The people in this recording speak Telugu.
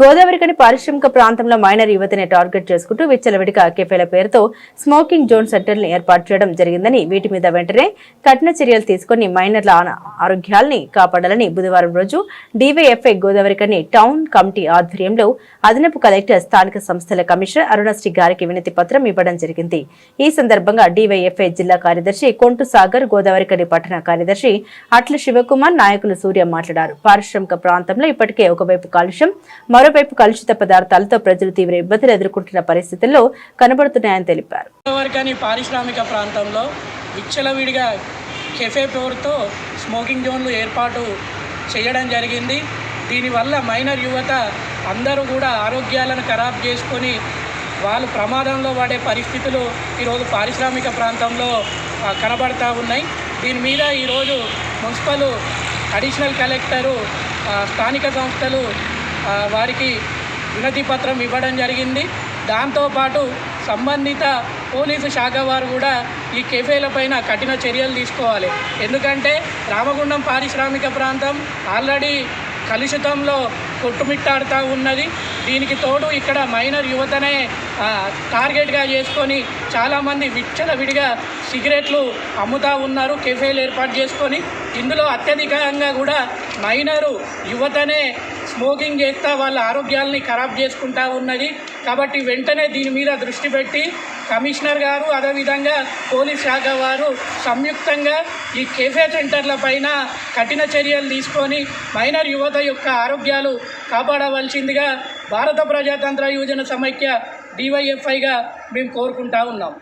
గోదావరికని పారిశ్రామిక ప్రాంతంలో మైనర్ యువతిని టార్గెట్ చేసుకుంటూ విచ్చలవిడిగా కెఫేల పేరుతో స్మోకింగ్ జోన్ సెంటర్లను ఏర్పాటు చేయడం జరిగిందని వీటి మీద వెంటనే కఠిన చర్యలు తీసుకుని మైనర్ల ఆరోగ్యాల్ని కాపాడాలని బుధవారం రోజు డీవైఎఫ్ఐ గోదావరికని టౌన్ కమిటీ ఆధ్వర్యంలో అదనపు కలెక్టర్ స్థానిక సంస్థల కమిషనర్ అరుణశ్రీ గారికి వినతి పత్రం ఇవ్వడం జరిగింది. ఈ సందర్భంగా డీవైఎఫ్ఐ జిల్లా కార్యదర్శి కొంటు సాగర్ గోదావరికని పట్టణ కార్యదర్శి అట్ల శివకుమార్ నాయకులు సూర్య మాట్లాడారు. పారిశ్రామిక ప్రాంతంలో ఇప్పటికే ఒకవైపు కాలుష్యం మరోవైపు కలుషిత పదార్థాలతో ప్రజలు తీవ్ర ఇబ్బందులు ఎదుర్కొంటున్న పరిస్థితుల్లో కనబడుతున్నాయని తెలిపారు. పారిశ్రామిక ప్రాంతంలో విచ్చలవిడిగా కెఫే పేరుతో స్మోకింగ్ జోన్లు ఏర్పాటు చేయడం జరిగింది. దీనివల్ల మైనర్ యువత అందరూ కూడా ఆరోగ్యాలను ఖరాబ్ చేసుకొని వాళ్ళు ప్రమాదంలో పడే పరిస్థితులు ఈరోజు పారిశ్రామిక ప్రాంతంలో కనబడతా ఉన్నాయి. దీని మీద ఈరోజు మున్సిపల్ అడిషనల్ కలెక్టరు స్థానిక సంస్థలు వారికి వినతి పత్రం ఇవ్వడం జరిగింది. దాంతోపాటు సంబంధిత పోలీసు శాఖ వారు కూడా ఈ కెఫేల పైన కఠిన చర్యలు తీసుకోవాలి. ఎందుకంటే రామగుండం పారిశ్రామిక ప్రాంతం ఆల్రెడీ కలుషితంలో కొట్టుమిట్టాడుతూ ఉన్నది. దీనికి తోడు ఇక్కడ మైనర్ యువతనే టార్గెట్గా చేసుకొని చాలామంది విచ్చలవిడిగా సిగరెట్లు అమ్ముతూ ఉన్నారు కెఫేలు ఏర్పాటు చేసుకొని. ఇందులో అత్యధికంగా కూడా మైనరు యువతనే స్మోకింగ్ చేస్తా వాళ్ళ ఆరోగ్యాలని ఖరాబ్ చేసుకుంటా ఉన్నది. కాబట్టి వెంటనే దీని మీద దృష్టి పెట్టి కమిషనర్ గారు అదేవిధంగా పోలీస్ శాఖ వారు సంయుక్తంగా ఈ కేఫే సెంటర్ల పైన కఠిన చర్యలు తీసుకొని మైనర్ యువత యొక్క ఆరోగ్యాలు కాపాడవలసిందిగా భారత ప్రజాతంత్ర యువజన సమైక్య డివైఎఫ్ఐగా మేము కోరుకుంటా ఉన్నాం.